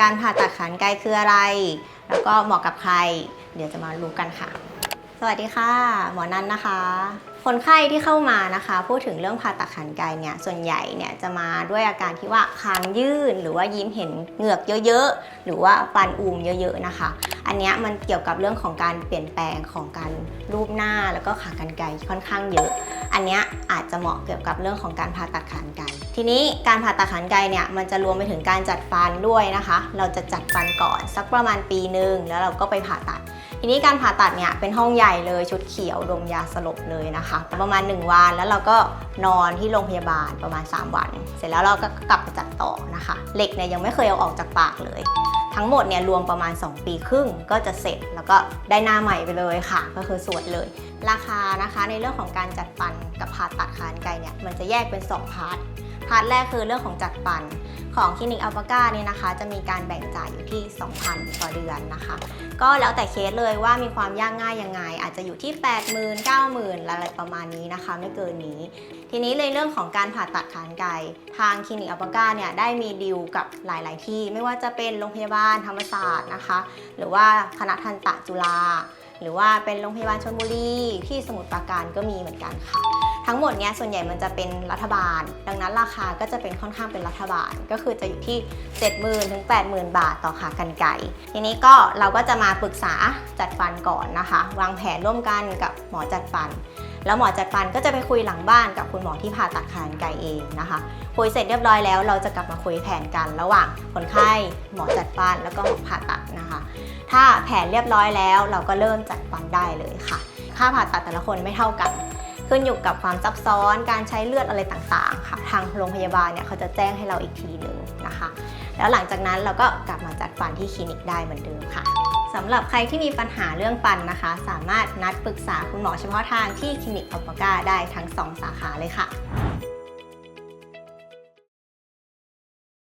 การผ่าตัดขานไกลคืออะไร แล้วก็เหมาะกับใคร เดี๋ยวจะมารู้กันค่ะ สวัสดีค่ะ หมอนันนะคะ คนไข้ที่เข้ามานะคะ พูดถึงเรื่องผ่าตัดขานไกลเนี่ย ส่วนใหญ่เนี่ยจะมาด้วยอาการที่ว่าคางยื่น หรือว่ายิ้มเห็นเหงือกเยอะๆ หรือว่าฟันอูมเยอะ ๆ นะคะ อันนี้มันเกี่ยวกับเรื่องของการเปลี่ยนแปลงของการรูปหน้าแล้วก็ขากรรไกรค่อนข้างเยอะ อันเนี้ยอาจจะเหมาะเกี่ยวกับเรื่องของการผ่าตัดขานไกทีนี้การผ่าตัดขานไกเนี่ยมันจะรวมไปถึงการจัดฟันด้วยนะคะ เราจะจัดฟันก่อนสักประมาณปีหนึ่งแล้วเราก็ไปผ่าตัด ทีนี้การผ่าตัดเนี่ยเป็นห้องใหญ่เลยชุดเขียวดมยาสลบเลยนะคะ ประมาณ 1 วันแล้วเราก็นอนที่โรงพยาบาลประมาณ 3 วัน เสร็จแล้วเราก็กลับไปจัดต่อนะคะเหล็กเนี่ยยังไม่เคยเอาออกจากปากเลย ทั้งหมดเนี่ยรวมประมาณ 2 ปีครึ่งก็จะเสร็จแล้วก็ได้หน้าใหม่ไปเลยค่ะ ก็คือสวยเลย ราคานะคะในเรื่องของการจัดฟันกับผ่าตัดคานไกรเนี่ยมันจะแยกเป็น 2 พาร์ท พาร์ทแรกคือเรื่องของจัดฟัน ของคลินิกอัลปาก้าเนี่ยนะคะ จะมีการแบ่งจ่ายอยู่ที่ 2,000 ต่อเดือนนะคะ ก็แล้วแต่เคสเลยว่ามีความยากง่ายยังไง อาจจะอยู่ที่ 80,000 90,000 อะไรประมาณนี้นะคะ ไม่เกินนี้ ทีนี้ในเรื่องของการผ่าตัดขานไกรทางคลินิกอัลปาก้าเนี่ยได้มีดีลกับหลาย ๆ ที่ ไม่ว่าจะเป็นโรงพยาบาลธรรมศาสตร์นะคะ หรือว่าคณะทันตะจุฬาหรือว่าเป็นโรงพยาบาลชลบุรีที่สมุทรปราการก็มีเหมือนกันค่ะ ทั้งหมดเนี้ยส่วนใหญ่มันจะเป็นรัฐบาล ดังนั้นราคาก็จะเป็นค่อนข้างเป็นรัฐบาล ก็คือจะอยู่ที่ 70,000ถึง80,000 บาทต่อขากรรไกรทีนี้ก็เราก็จะมาปรึกษาจัดฟันก่อนนะคะ วางแผนร่วมกันกับหมอจัดฟัน แล้วหมอจัดฟันก็จะไปคุยหลังบ้านกับคุณหมอที่ผ่าตัดขากรรไกรเองนะคะคุยเสร็จเรียบร้อยแล้วเราจะกลับมาคุยแผนกันระหว่างคนไข้หมอจัดฟันแล้วก็หมอผ่าตัดนะคะ ถ้าแผนเรียบร้อยแล้วเราก็เริ่มจัดฟันได้เลยค่ะ ค่าผ่าตัดแต่ละคนไม่เท่ากัน ขึ้นอยู่กับความซับซ้อนการใช้เลือดอะไรต่างๆค่ะทางโรงพยาบาลเนี่ยเขาจะแจ้งให้เราอีกทีหนึ่งนะคะ แล้วหลังจากนั้นเราก็กลับมาจัดฟันที่คลินิกได้เหมือนเดิมค่ะสำหรับใครที่มีปัญหาเรื่องฟันนะคะ สามารถนัดปรึกษาคุณหมอเฉพาะทางที่คลินิกอัลปาก้าได้ทั้ง 2 สาขาเลยค่ะ